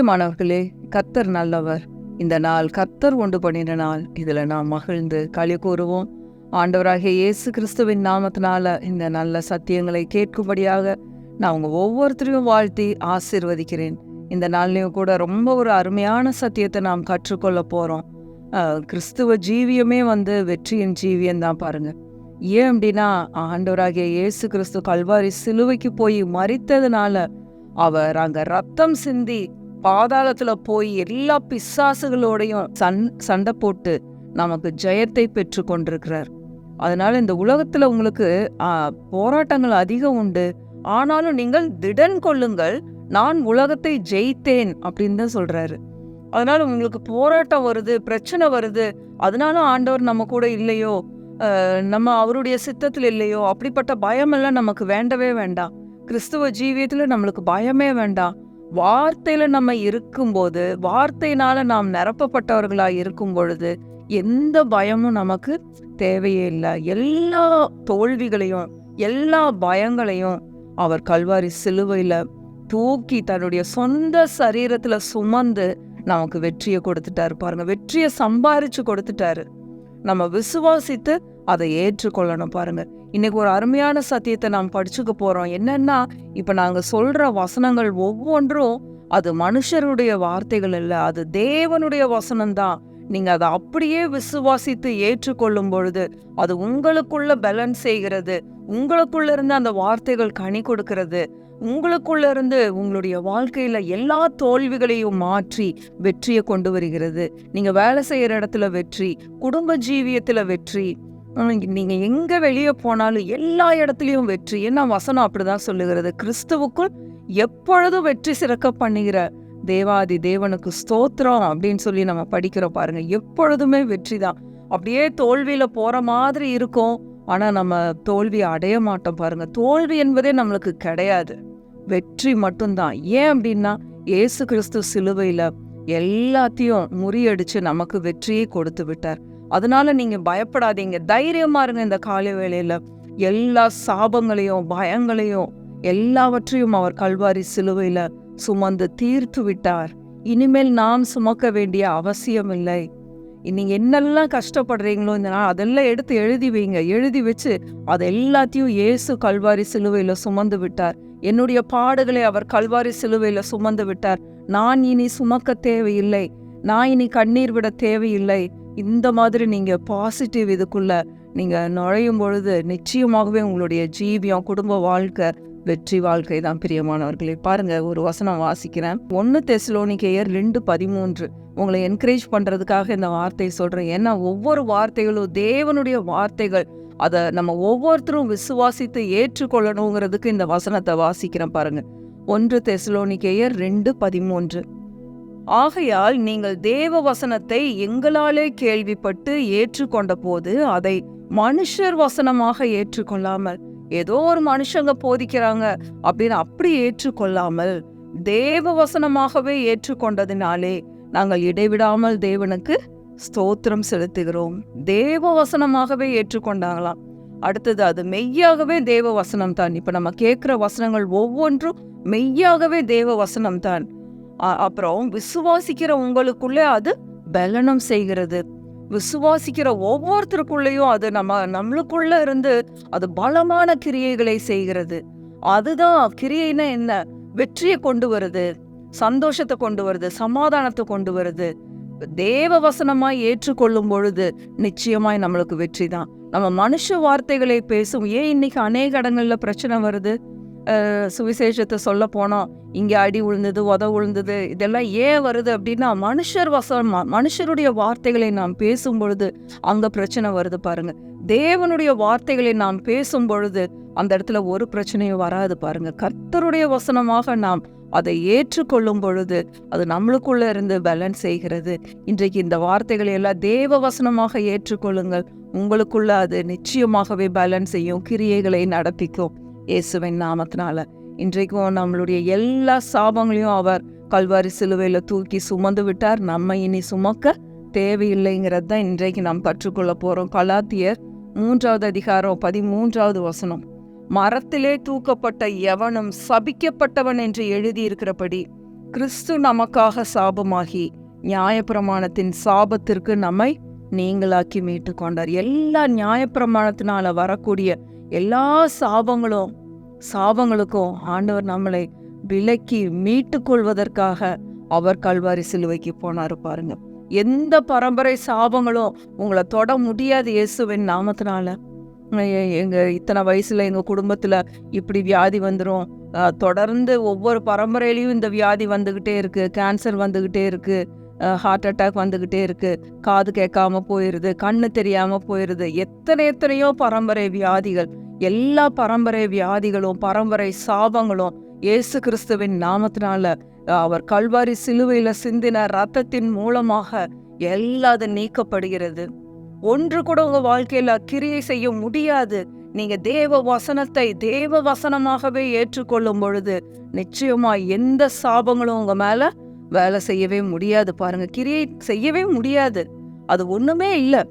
பிரியமானவர்களே கத்தர் நல்லவர். இந்த நாள் கத்தர் ஒன்று பண்ணின நாள். இதுல நாம் மகிழ்ந்து களி கூறுவோம். ஆண்டவராகிய இயேசு கிறிஸ்துவின் நாமத்தினால இந்த நல்ல சத்தியங்களை கேட்கும்படியாக நான் உங்கள் ஒவ்வொருத்தரையும் வாழ்த்தி ஆசிர்வதிக்கிறேன். இந்த நாள்லயும் கூட ரொம்ப ஒரு அருமையான சத்தியத்தை நாம் கற்றுக்கொள்ள போறோம். கிறிஸ்துவ ஜீவியமே வந்து வெற்றியின் ஜீவியம் தான் பாருங்க. ஏன் அப்படின்னா ஆண்டவராகிய இயேசு கிறிஸ்து கல்வாரி சிலுவைக்கு போய் மறித்ததுனால அவர் அங்க ரத்தம் சிந்தி பாதாளத்துல போய் எல்லா பிசாசுகளோடையும் சண் சண்டை போட்டு நமக்கு ஜெயத்தை பெற்று கொண்டிருக்கிறார். அதனால இந்த உலகத்துல உங்களுக்கு போராட்டங்கள் அதிகம் உண்டு. ஆனாலும் நீங்கள் திடன் கொள்ளுங்கள். நான் உலகத்தை ஜெயித்தேன் அப்படின்னு தான் சொல்றாரு. அதனால உங்களுக்கு போராட்டம் வருது பிரச்சனை வருது. அதனால ஆண்டவர் நம்ம கூட இல்லையோ நம்ம அவருடைய சித்தத்தில் இல்லையோ அப்படிப்பட்ட பயமெல்லாம் நமக்கு வேண்டவே வேண்டாம். கிறிஸ்துவ ஜீவியத்தில் நம்மளுக்கு பயமே வேண்டாம். வார்த்தையில நம்ம இருக்கும்போது வார்த்தையினால நாம் நிரப்பப்பட்டவர்களா இருக்கும் பொழுது எந்த பயமும் நமக்கு தேவையே இல்லை. எல்லா தோல்விகளையும் எல்லா பயங்களையும் அவர் கல்வாரி சிலுவையில தூக்கி தன்னுடைய சொந்த சரீரத்துல சுமந்து நமக்கு வெற்றியை கொடுத்துட்டாரு பாருங்க. வெற்றியை சம்பாரிச்சு கொடுத்துட்டாரு. நம்ம விசுவாசித்து அதை ஏற்றுக்கொள்ளணும் பாருங்க. இன்னைக்கு ஒரு அருமையான சத்தியத்தை நாம் படிச்சுக்க போறோம். என்னன்னா இப்ப நாங்க சொல்ற வசனங்கள் ஒவ்வொன்றும் அது மனுஷருடைய வார்த்தைகள் இல்ல அது தேவனுடைய வசனம்தான் நீங்க அதை அப்படியே விசுவாசித்து ஏற்றுக்கொள்ளும் பொழுது அது உங்களுக்குள்ள பலன் செய்கிறது உங்களுக்குள்ள இருந்து அந்த வார்த்தைகள் கனி கொடுக்கிறது உங்களுக்குள்ள இருந்து உங்களுடைய வாழ்க்கையில எல்லா தோல்விகளையும் மாற்றி வெற்றியை கொண்டு வருகிறது. நீங்க வேலை செய்யற இடத்துல வெற்றி குடும்ப ஜீவியத்துல வெற்றி நீங்க எங்க வெளியே போனாலும் எல்லா இடத்துலயும் வெற்றி. என்ன வசனம் அப்படிதான் சொல்லுகிறது? கிறிஸ்துவுக்குள் எப்பொழுதும் வெற்றி சிறக்க பண்ணுகிற தேவாதி தேவனுக்கு ஸ்தோத்திரம் அப்படின்னு சொல்லி நம்ம படிக்கிறோம் பாருங்க. எப்பொழுதுமே வெற்றி தான் அப்படியே தோல்வியில போற மாதிரி இருக்கும். ஆனா நம்ம தோல்வி அடைய மாட்டோம் பாருங்க. தோல்வி என்பதே நம்மளுக்கு கிடையாது. வெற்றி மட்டும்தான். ஏன் அப்படின்னா இயேசு கிறிஸ்து சிலுவையில எல்லாத்தையும் முறியடிச்சு நமக்கு வெற்றியை கொடுத்து விட்டார். அதனால நீங்க பயப்படாதீங்க. தைரியமா இருங்க இந்த காலை வேளையில. எல்லா சாபங்களையும் பயங்களையும் எல்லாவற்றையும் அவர் கல்வாரி சிலுவையில சுமந்து தீர்த்து விட்டார். இனிமேல் நாம் சுமக்க வேண்டிய அவசியம் இல்லை நீங்க என்னெல்லாம் கஷ்டப்படுறீங்களோ இந்த நாள் அதெல்லாம் எடுத்து எழுதி வைங்க. எழுதி வச்சு அது எல்லாத்தையும் இயேசு கல்வாரி சிலுவையில சுமந்து விட்டார். என்னுடைய பாடுகளை அவர் கல்வாரி சிலுவையில சுமந்து விட்டார். நான் இனி சுமக்க தேவையில்லை. நான் இனி கண்ணீர் விட தேவையில்லை. இந்த மாதிரி நீங்க பாசிட்டிவ் இதுக்குள்ள நீங்க நுழையும் பொழுது நிச்சயமாகவே உங்களுடைய ஜீவியம் குடும்ப வாழ்க்கை வெற்றி வாழ்க்கை தான் பிரியமானவர்களே. பாருங்க ஒரு வசனம் வாசிக்கிறேன். ஒன்னு தெசலோனிக்கேயர் ரெண்டு பதிமூன்று. உங்களை என்கரேஜ் பண்றதுக்காக இந்த வார்த்தையை சொல்கிறேன் ஏன்னா ஒவ்வொரு வார்த்தைகளும் தேவனுடைய வார்த்தைகள். அதை நம்ம ஒவ்வொருத்தரும் விசுவாசித்து ஏற்றுக்கொள்ளணுங்கிறதுக்கு இந்த வசனத்தை வாசிக்கிறேன் பாருங்க. ஒன்று தெசலோனிக்கேயர் ரெண்டு பதிமூன்று. ஆகையால் நீங்கள் தேவ வசனத்தை எங்களாலே கேள்விப்பட்டு ஏற்றுக்கொண்ட போது அதை மனுஷர் வசனமாக ஏற்றுக்கொள்ளாமல் ஏதோ ஒரு மனுஷங்க போதிக்கிறாங்க அப்படின்னு அப்படி ஏற்றுக்கொள்ளாமல் தேவ வசனமாகவே ஏற்றுக்கொண்டதினாலே நாங்கள் இடைவிடாமல் தேவனுக்கு ஸ்தோத்திரம் செலுத்துகிறோம். தேவ வசனமாகவே ஏற்றுக்கொண்டாங்களாம். அடுத்தது அது மெய்யாகவே தேவ வசனம் தான். இப்ப நம்ம கேட்குற வசனங்கள் ஒவ்வொன்றும் மெய்யாகவே தேவ வசனம் தான் அப்புறம் விசுவாசிக்கிற உங்களுக்குள்ளே அது பலனம் செய்கிறது. விசுவாசிக்கிற ஒவ்வொருத்தருக்குள்ளேயும் அது நம்ம நம்மளுக்குள்ள இருந்து அது பலமான கிரியைகளை செய்கிறது. அதுதான் கிரியைனா என்ன? வெற்றியை கொண்டு வருது. சந்தோஷத்தை கொண்டு வருது. சமாதானத்தை கொண்டு வருது. தேவ வசனமாய் ஏற்றுக்கொள்ளும் பொழுது நிச்சயமாய் நம்மளுக்கு வெற்றி தான். நம்ம மனுஷ வார்த்தைகளை பேசும் ஏன் இன்னைக்கு அநேக இடங்கள்ல பிரச்சனை வருது? சுவிசேஷத்தை சொல்ல போனோம் இங்கே அடி விழுந்தது உத விழுந்தது இதெல்லாம் ஏன் வருது அப்படின்னா மனுஷர் வசம் மனுஷருடைய வார்த்தைகளை நாம் பேசும் பொழுது அங்கே பிரச்சனை வருது பாருங்க. தேவனுடைய வார்த்தைகளை நாம் பேசும் பொழுது அந்த இடத்துல ஒரு பிரச்சனையும் வராது பாருங்க. கர்த்தருடைய வசனமாக நாம் அதை ஏற்றுக்கொள்ளும் பொழுது அது நம்மளுக்குள்ள இருந்து பேலன்ஸ் செய்கிறது. இன்றைக்கு இந்த வார்த்தைகளை எல்லாம் தேவ வசனமாக ஏற்றுக்கொள்ளுங்கள். உங்களுக்குள்ள அது நிச்சயமாகவே பலன் செய்யும் கிரியைகளை நடப்பிக்கும். இயேசுவின் நாமத்தினால. இன்றைக்கும் நம்மளுடைய எல்லா சாபங்களையும் அவர் கல்வாரி சிலுவையில தூக்கி சுமந்து விட்டார். நம்ம இனி சுமக்க தேவையில்லைங்கிறது தான் இன்றைக்கு நாம் கற்றுக்கொள்ள போறோம். கலாத்தியர் மூன்றாவது அதிகாரம் பதிமூன்றாவது வசனம். மரத்திலே தூக்கப்பட்ட எவனும் சபிக்கப்பட்டவன் என்று எழுதியிருக்கிறபடி கிறிஸ்து நமக்காக சாபமாகி நியாயப்பிரமாணத்தின் சாபத்திற்கு நம்மை நீங்களாக்கி மீட்டு கொண்டார். எல்லா நியாயப்பிரமாணத்தினால வரக்கூடிய எல்லா சாபங்களும் சாபங்களுக்கும் ஆண்டவர் நம்மளை விலக்கி மீட்டு கொள்வதற்காக அவர் கல்வாரி சிலுவைக்கு போனாரு பாருங்க. எந்த பரம்பரை சாபங்களும் உங்களை தொட முடியாது இயேசுவின் நாமத்தினால. எங்கள் இத்தனை வயசுல எங்க குடும்பத்துல இப்படி வியாதி வந்துடும் தொடர்ந்து ஒவ்வொரு பரம்பரையிலையும் இந்த வியாதி வந்துகிட்டே இருக்கு. கேன்சர் வந்துகிட்டே இருக்கு. ஹார்ட் அட்டாக் வந்துகிட்டே இருக்கு. காது கேட்காம போயிருது கண்ணு தெரியாம போயிருது. எத்தனை எத்தனையோ பரம்பரை வியாதிகள். எல்லா பரம்பரை வியாதிகளும் பரம்பரை சாபங்களும் இயேசு கிறிஸ்துவின் நாமத்தினால அவர் கல்வாரி சிலுவையில சிந்தின ரத்தத்தின் மூலமாக எல்லாது நீக்கப்படுகிறது. ஒன்று கூட உங்க வாழ்க்கையில கிரியை செய்ய முடியாது. நீங்க தேவ வசனத்தை தேவ வசனமாகவே ஏற்றுக்கொள்ளும் பொழுது நிச்சயமா எந்த சாபங்களும் உங்க மேல வேலை செய்யவே முடியாது. பாருங்க கிரியை செய்யவே முடியாது. அது ஒண்ணுமே இல்லை.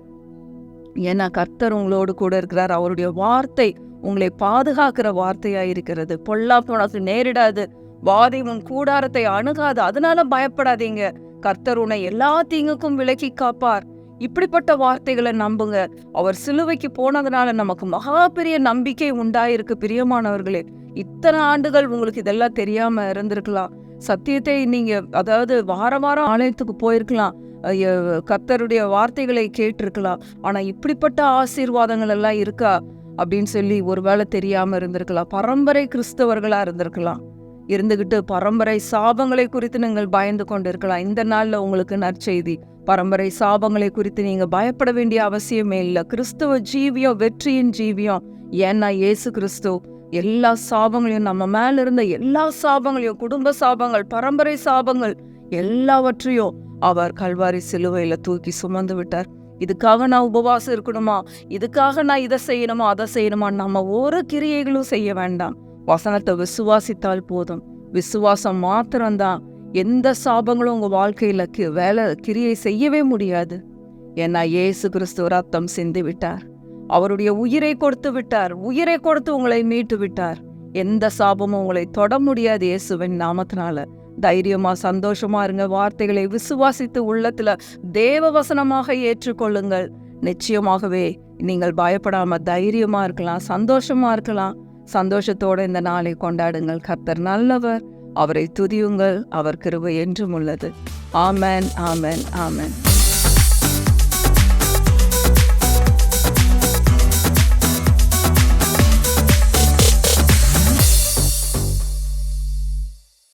ஏன்னா கர்த்தர் உங்களோடு கூட இருக்கிறார். அவருடைய வார்த்தை உங்களை பாதுகாக்கிற வார்த்தையா இருக்கிறது. பொல்லாப்பு உனக்கு நேரிடாது. வாதை உன் கூடாரத்தை அணுகாது. அதனால பயப்படாதீங்க. கர்த்தர் உன்னை எல்லா தீங்குக்கும் விலக்கி காப்பார். இப்படிப்பட்ட வார்த்தைகளை நம்புங்க. அவர் சிலுவைக்கு போனதுனால நமக்கு மகா பெரிய நம்பிக்கை உண்டாயிருக்கு பிரியமானவர்களே. இத்தனை ஆண்டுகள் உங்களுக்கு இதெல்லாம் தெரியாம இருந்திருக்கலாம். சத்தியத்தை நீங்க அதாவது வார வாரம் ஆலயத்துக்கு போயிருக்கலாம். கத்தருடைய கர்த்தருடைய வார்த்தைகளை கேட்டிருக்கலாம். ஆனா இப்படிப்பட்ட ஆசீர்வாதங்கள் எல்லாம் இருக்கா? அப்படின்னு சொல்லி ஒருவேளை தெரியாம இருந்திருக்கலாம். பரம்பரை கிறிஸ்தவர்களா இருந்திருக்கலாம். இருந்துகிட்டு பரம்பரை சாபங்களை குறித்து நீங்கள் பயந்து கொண்டிருக்கலாம் இந்த நாள்ல உங்களுக்கு நற்செய்தி. பரம்பரை சாபங்களை குறித்து நீங்க பயப்பட வேண்டிய அவசியமே இல்லை. கிறிஸ்துவ ஜீவியம் வெற்றியின் ஜீவியம். ஏன்னா இயேசு கிறிஸ்து எல்லா சாபங்களையும் நம்ம மேல இருந்த எல்லா சாபங்களையும் குடும்ப சாபங்கள் பரம்பரை சாபங்கள் எல்லாவற்றையும் அவர் கல்வாரி சிலுவையில தூக்கி சுமந்து விட்டார். இதுக்காக நான் உபவாசம் இருக்கணுமா? இதுக்காக நான் இதை செய்யணுமா? அதை செய்யணுமா? நம்ம ஒரு கிரியைகளும் செய்ய வேண்டாம். வசனத்தை விசுவாசித்தால் போதும். விசுவாசம் மாத்திரம்தான் எந்த சாபங்களும் உங்க வாழ்க்கையில வேலை கிரியை செய்யவே முடியாது. ஏன்னா இயேசு கிறிஸ்து ரத்தம் சிந்தி விட்டார். அவருடைய உயிரை கொடுத்து விட்டார். உயிரை கொடுத்து உங்களை மீட்டு விட்டார். எந்த சாபமும் உங்களை தொட முடியாது இயேசுவின் நாமத்தினால. தைரியமா சந்தோஷமா இருங்க. வார்த்தைகளை விசுவாசித்து உள்ளத்துல தேவ வசனமாக ஏற்றுக்கொள்ளுங்கள். நிச்சயமாகவே நீங்கள் பயப்படாம தைரியமா இருக்கலாம் சந்தோஷமா இருக்கலாம். சந்தோஷத்தோட இந்த நாளை கொண்டாடுங்கள். கர்த்தர் நல்லவர். அவரை துதியுங்கள் அவர் கிருபை என்றும் உள்ளது. ஆமேன் ஆமேன் ஆமேன்.